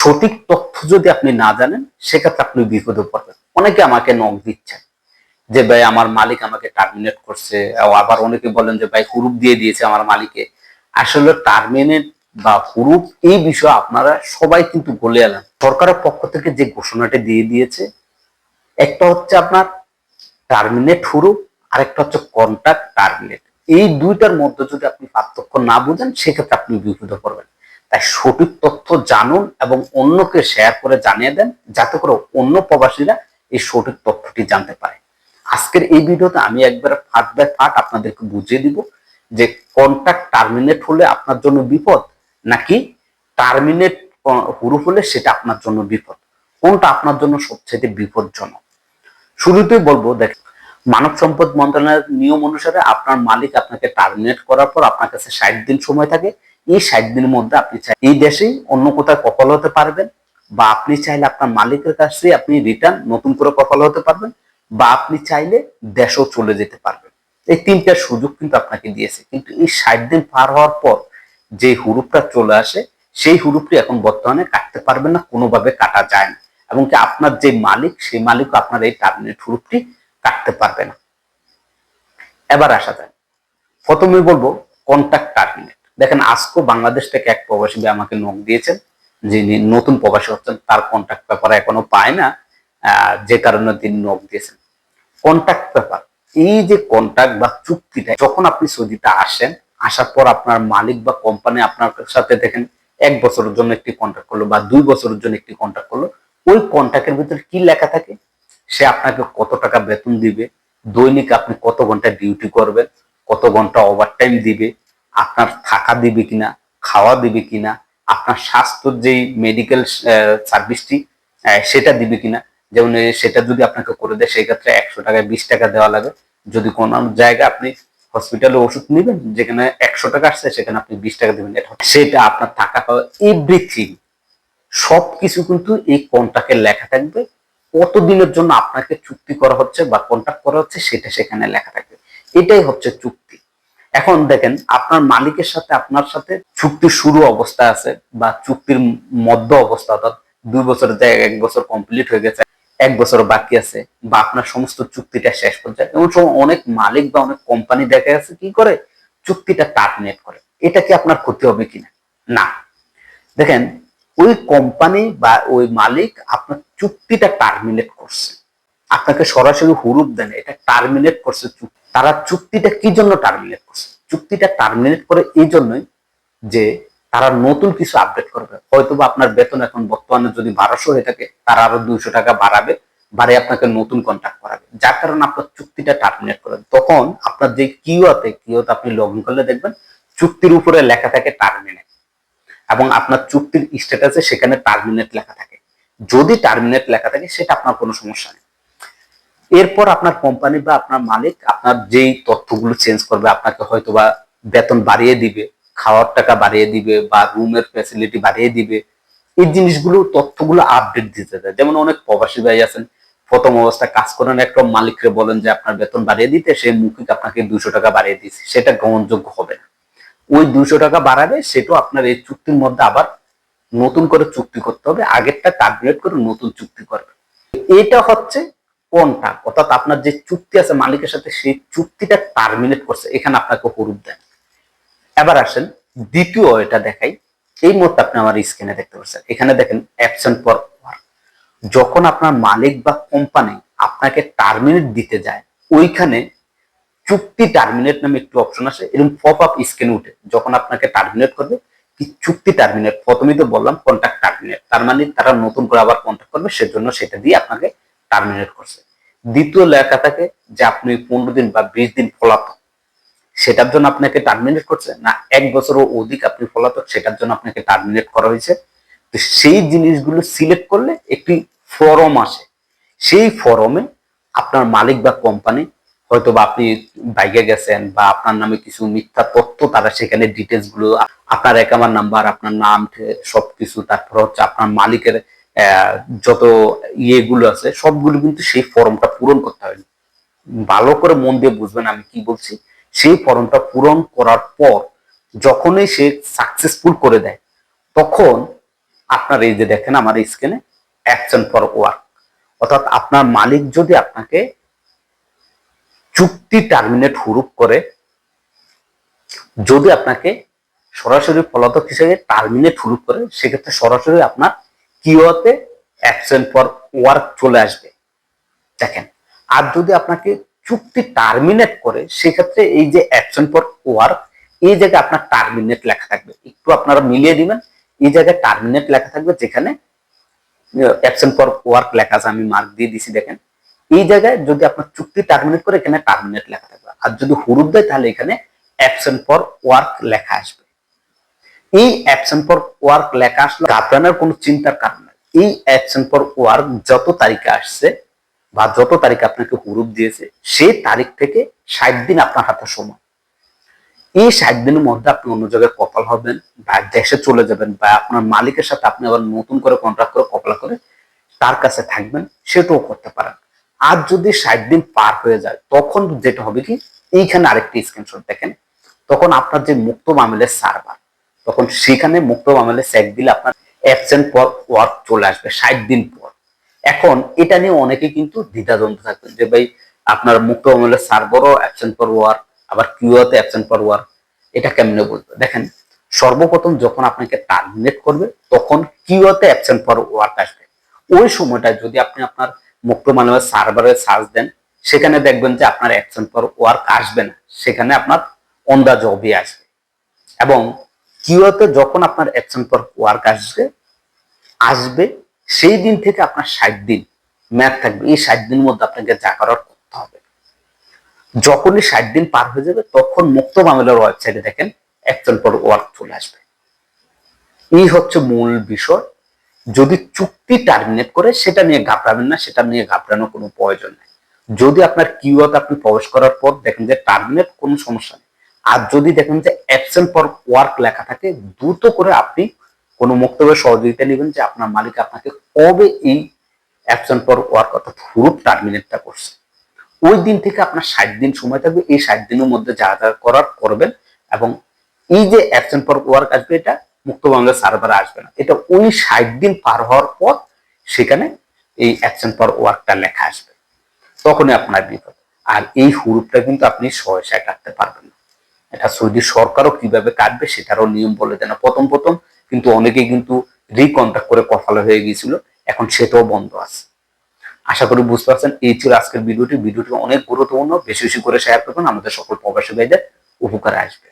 সঠিক তথ্য যদি আপনি না জানেন, সেক্ষেত্রে আপনি বিপদে পড়বেন। অনেকে আমাকে নখ দিচ্ছেন যে, ভাই, আমার মালিক আমাকে টার্মিনেট করছে। আবার অনেকে বলেন যে, ভাই, হুরুপ দিয়ে দিয়েছে আমার মালিকে। আসলে টার্মিনেট বা হুরুপ এই বিষয়ে আপনারা সবাই কিন্তু বলে এলেন। সরকারের পক্ষ থেকে যে ঘোষণাটি দিয়ে দিয়েছে, একটা হচ্ছে আপনার টার্মিনেট হুরুপ, আরেকটা হচ্ছে কন্ট্যাক্ট টার্মিনেট এই দুইটার মধ্যে যদি আপনি পার্থক্য না বুঝেন, সেক্ষেত্রে আপনি বিপদে পড়বেন। তাই সঠিক তথ্য জানুন এবং অন্যকে শেয়ার করে জানিয়ে দেন, যাতে করে অন্য প্রবাসীরা এই সঠিক তথ্যটি জানতে পারে। আজকের এই ভিডিওতে আমি একবার ফাট বাই ফাট আপনাদেরকে বুঝিয়ে দিব যে কন্ট্যাক্ট টার্মিনেট হলে আপনার জন্য বিপদ, নাকি টার্মিনেট হুরুপ হলে সেটা আপনার জন্য বিপদ? কোনটা আপনার জন্য সবচেয়ে বিপজ্জনক? শুরুতেই বলব, দেখ, মানব সম্পদ মন্ত্রণালয়ের নিয়ম অনুসারে আপনার মালিক আপনাকে টার্মিনেট করার পর আপনার কাছে ষাট দিন সময় থাকে। এই ষাট দিনের মধ্যে আপনি চাই এই দেশেই অন্য কোথাও কপাল হতে পারবেন, বা আপনি চাইলে আপনার মালিকের কাছে আপনি রিটার্ন নতুন করে কপাল হতে পারবেন, বা আপনি চাইলে দেশও চলে যেতে পারবেন। এই তিনটার সুযোগ কিন্তু আপনাকে দিয়েছে। কিন্তু এই ষাট দিন পার হওয়ার পর যে হুরুপটা চলে আসে, সেই হুরুপটি এখন বর্তমানে কাটতে পারবেন না, কোনোভাবে কাটা যায় না। এবং কি আপনার যে মালিক, সেই মালিক আপনার এই টার্মিনেট হুরুপটি কাটতে পারবে না। এবার আসা যায় প্রথমে বলব কন্ট্যাক্ট টার্মিনেট দেখেন আজকেও বাংলাদেশ থেকে এক প্রবাসী আমাকে নখ দিয়েছেন, যিনি নতুন প্রবাসী হচ্ছেন, তার কন্ট্যাক্ট পেপার এখনও পায় না যে কারণে তিনি নখ দিয়েছেন। কন্ট্যাক্ট পেপার এই যে কন্ট্যাক্ট বা চুক্তিটা, যখন আপনি সৌদিতে আসেন, আসার পর আপনার মালিক বা কোম্পানি আপনার সাথে দেখেন, এক বছরের জন্য একটি কন্ট্যাক্ট করল বা দুই বছরের জন্য একটি কন্ট্যাক্ট করল, ওই কন্ট্যাক্টের ভিতরে কি লেখা থাকে? সে আপনাকে কত টাকা বেতন দিবে? দৈনিক আপনি কত ঘণ্টা ডিউটি করবেন? কত ঘণ্টা ওভারটাইম দিবে? আপনার থাকা দিবে কিনা, খাওয়া দিবে কিনা, আপনার স্বাস্থ্যর যেই মেডিকেল সার্ভিসটি সেটা দিবে কিনা। যেমন সেটা যদি আপনাকে করে দেয়, সেই ক্ষেত্রে একশো টাকায়, বিশ টাকা দেওয়া লাগে। যদি কোনো জায়গায় আপনি হসপিটালে ওষুধ নেবেন, যেখানে একশো টাকা আসছে, সেখানে আপনি বিশ টাকা দেবেন। সেটা আপনার থাকা খাওয়া এভরিথিং সবকিছু কিন্তু এই কন্ট্রাক্টে লেখা থাকবে, কতদিনের জন্য আপনাকে চুক্তি করা হচ্ছে বা কন্ট্রাক্ট করা হচ্ছে, সেটা সেখানে লেখা থাকবে। এটাই হচ্ছে চুক্তি। এখন দেখেন, আপনার মালিকের সাথে আপনার সাথে চুক্তি শুরু অবস্থা আছে বা চুক্তির মধ্য অবস্থা, অর্থাৎ দুই বছরের জায়গায় এক বছর কমপ্লিট হয়ে গেছে, এক বছর বাকি আছে, বা আপনার সমস্ত চুক্তিটা শেষ পর্যায়ে এমন সময় অনেক মালিক বা অনেক কোম্পানি দেখা গেছে কি করে? চুক্তিটা টার্মিনেট করে। এটা কি আপনার ক্ষতি হবে কিনা? না। দেখেন, ওই কোম্পানি বা ওই মালিক আপনার চুক্তিটা টার্মিনেট করছে। আপনাকে সরাসরি হুরুপ দেন, এটা টার্মিনেট করছে তারা চুক্তিটা কি জন্য টার্মিনেট করছে? চুক্তিটা টার্মিনেট করে এই জন্যই যে তারা নতুন কিছু আপডেট করবে। হয়তো বা আপনার বেতন এখন বর্তমানে যদি বারোশো হয়ে থাকে, তারা আরও দুইশো টাকা বাড়াবে বাড়ে আপনাকে নতুন কন্ট্যাক্ট করাবে। যার কারণে আপনার চুক্তিটা টার্মিনেট করবে তখন আপনার যে কিওতে কিওতে আপনি লগ ইন করলে দেখবেন চুক্তির উপরে লেখা থাকে টার্মিনেট এবং আপনার চুক্তির স্ট্যাটাসে সেখানে টার্মিনেট লেখা থাকে। যদি টার্মিনেট লেখা থাকে, সেটা আপনার কোনো সমস্যা নেই। এরপর আপনার কোম্পানি বা আপনার মালিক আপনার যেই তথ্যগুলো চেঞ্জ করবে, আপনাকে হয়তো বা বেতন বাড়িয়ে দিবে, খাওয়ার টাকা বাড়িয়ে দিবে বা রুমের ফ্যাসিলিটি বাড়িয়ে দিবে, এই জিনিসগুলো, তথ্যগুলো আপডেট দিতে দেয়। যেমন অনেক প্রবাসী ভাই আছেন, প্রথম অবস্থায় কাজ করেন একটা মালিককে বলেন যে আপনার বেতন বাড়িয়ে দিতে, সে মুখিক আপনাকে দুশো টাকা বাড়িয়ে দিচ্ছে সেটা গ্রহণযোগ্য হবে না। ওই দুশো টাকা বাড়াবে, সেটাও আপনার এই চুক্তির মধ্যে আবার নতুন করে চুক্তি করতে হবে। আগেরটা টার্মিনেট করে নতুন চুক্তি করবে। এটা হচ্ছে কোনটা? অর্থাৎ আপনার যে চুক্তি আছে মালিকের সাথে, সেই চুক্তিটা টার্মিনেট করছে। এখানে আপনাকে হরুপ দেন এবার আসেন, দ্বিতীয় এটা দেখাই। এই মুহূর্তে আপনি আমার স্ক্রিনে দেখতে পাচ্ছেন। এখানে দেখেন অ্যাবসেন্ট ফর ওয়ার্ক যখন আপনার মালিক বা কোম্পানি আপনাকে টার্মিনেট দিতে যায়, ওইখানে চুক্তি টার্মিনেট নামে একটু অপশন আসে, এরকম পপ আপ স্ক্রিনে উঠে। যখন আপনাকে টার্মিনেট করবে, কি চুক্তি টার্মিনেট প্রথমেই তো বললাম কন্ট্যাক্ট টার্মিনেট তার মানে তারা নতুন করে আবার কন্ট্যাক্ট করবে, সেজন্য সেটা দিয়ে আপনাকে টার্মিনেট করছে। দ্বিতীয় লেখা থাকে যে আপনি পনেরো দিন বা বিশ দিন ফলাতক সেটার জন্য আপনাকে টার্মিনেট করছে না, এক বছরও অধিক আপনি ফলাতক সেটার জন্য আপনাকে টার্মিনেট করা হয়েছে। তো সেই জিনিসগুলো সিলেক্ট করলে একটি ফরম আসে। সেই ফরমে আপনার মালিক বা কোম্পানি হয়তো বা আপনি বাইকে গেছেন বা আপনার নামে কিছু মিথ্যা তথ্য, তারা সেখানে ডিটেলসগুলো, আপনার অ্যাকাউন্ট নাম্বার আপনার নাম সবকিছু, তারপর হচ্ছে আপনার মালিকের যত ইয়েগুলো আছে, সবগুলো কিন্তু সেই ফর্মটা পূরণ করতে হবে। ভালো করে মন দিয়ে বুঝবেন আমি কি বলছি। সেই ফর্মটা পূরণ করার পর যখনই সে সাকসেসফুল করে দেয়, তখন আপনার এই যে দেখেন আমার স্ক্রিনে অ্যাকশন ফর ওয়ার্ক অর্থাৎ আপনার মালিক যদি আপনাকে চুক্তি টার্মিনেট হুরুপ করে, যদি আপনাকে সরাসরি পলাতক হিসেবে টার্মিনেট হুরুপ করে, সেক্ষেত্রে সরাসরি আপনার কিওতে অ্যাকশন ফর ওয়ার্ক চলে আসবে। দেখেন, আর যদি আপনাকে চুক্তি টার্মিনেট করে, সেক্ষেত্রে এই যে অ্যাকশন ফর ওয়ার্ক এই জায়গায় আপনার টার্মিনেট লেখা থাকবে। একটু আপনারা মিলিয়ে দিবেন, এই জায়গায় টার্মিনেট লেখা থাকবে, যেখানে অ্যাকশন ফর ওয়ার্ক লেখা আছে, আমি মার্ক দিয়ে দিছি, দেখেন। এই জায়গায় যদি আপনার চুক্তি টার্মিনেট করে, এখানে টার্মিনেট লেখা থাকবে। আর যদি হুরুপ দেয়, তাহলে এখানে অ্যাকশন ফর ওয়ার্ক লেখা আসবে। এই অ্যাকশন ফর ওয়ার্ক লেখা আসলে ঘাবড়ানোর কোনো চিন্তার কারণ নেই। এই অ্যাকশন ফর ওয়ার্ক যত তারিখে আসছে বা যত তারিখে আপনাকে হুরুপ দিয়েছে, সেই তারিখ থেকে ষাট দিন আপনার হাতে সময়। এই ষাট দিনের মধ্যে আপনি অন্য জায়গায় কপাল হবেন বা দেশে চলে যাবেন বা আপনার মালিকের সাথে আপনি আবার নতুন করে কন্ট্রাক্ট করে কপাল করে তার কাছে থাকবেন, সেটাও করতে পারেন। আর যদি ষাট দিন পার হয়ে যায়, তখন যেটা হবে কি, এইখানে আরেকটি স্ক্রিনশট দেখেন। তখন আপনার যে মুক্ত মামলের সার্ভার তখন সেখানে মুক্ত মামলের চেক দিলে আপনার অ্যাবসেন্ট পর ওয়ার্ক চলে আসবে ষাট দিন পর। এখন এটা নিয়ে অনেকে কিন্তু দ্বিধাদ্বন্দ্ব থাকবেন যে ভাই, আপনার মুক্ত মামলের সার্ভারও অ্যাবসেন্ট পর ওয়ার্ক আবার কিউতে অ্যাবসেন্ট পর ওয়ার্ক এটা কেমনে বলবে দেখেন, সর্বপ্রথম যখন আপনাকে টার্মিনেট করবে, তখন কিউতে অ্যাবসেন্ট পর ওয়ার্ক আসবে। ওই সময়টায় যদি আপনি আপনার মুক্ত মানবের সার্ভারে সার্চ দেন, সেখানে দেখবেন যে আপনার অ্যাকশন পর ওয়ার্ক আসবে না। সেখানে আপনার অন দা জবই আসবে। এবং কিউতে যখন আপনার অ্যাকশন পর ওয়ার্ক আসবে আসবে সেই দিন থেকে আপনার ষাট দিন ম্যাথ থাকবে। এই ষাট দিনের মধ্যে আপনাকে যা করতে হবে। যখনই ষাট দিন পার হয়ে যাবে, তখন মুক্ত মামলার ওয়েবসাইটে দেখেন অ্যাকশন পর ওয়ার্ক চলে আসবে। এই হচ্ছে মূল বিষয়। যদি চুক্তি টার্মিনেট করে, সেটা নিয়ে ঘাবড়াবেন না, সেটা নিয়ে ঘাবড়ানোর কোনো প্রয়োজন নেই। যদি আপনার কিওয়াতে আপনি প্রবেশ করার পর দেখেন যে টার্মিনেট কোনো সমস্যা নেই। আর যদি দেখেন যে অ্যাবসেন্ট ফর ওয়ার্ক লেখা থাকে, দ্রুত করে আপনি কোনো মুক্তভাবে সহযোগিতা নেবেন যে আপনার মালিক আপনাকে কবে এই অ্যাবসেন্ট ফর ওয়ার্ক অর্থাৎ হুরুপ টার্মিনেটটা করছে। ওই দিন থেকে আপনার ষাট দিন সময় থাকবে, এই ষাট দিনের মধ্যে যা যা করার করবেন এবং এই যে অ্যাবসেন্ট ফর ওয়ার্ক আসবে এটা মুক্ত বাংলা সার্ভারে আসবে না। এটা ওই ষাট দিন পার হওয়ার পর সেখানে এই অ্যাবসেন্ট ফর ওয়ার্কটা লেখা আসবে। তখনই আপনার বিপদ। আর এই হুরুপটা কিন্তু আপনি সহসায় কাটতে পারবেন না। এটা সৌদি সরকারও কীভাবে কাটবে সেটারও নিয়ম বলে দেয় না প্রথম প্রথম কিন্তু অনেকেই কিন্তু রিকন্ট্যাক্ট করে কফালো হয়ে গিয়েছিল, এখন সেটাও বন্ধ আছে। আশা করি বুঝতে পারছেন, এই ছিল আজকের ভিডিওটি। ভিডিওটি অনেক গুরুত্বপূর্ণ, বেশি বেশি করে শেয়ার করবেন, আমাদের সকল প্রবাসী ভাইদের উপকারে আসবে।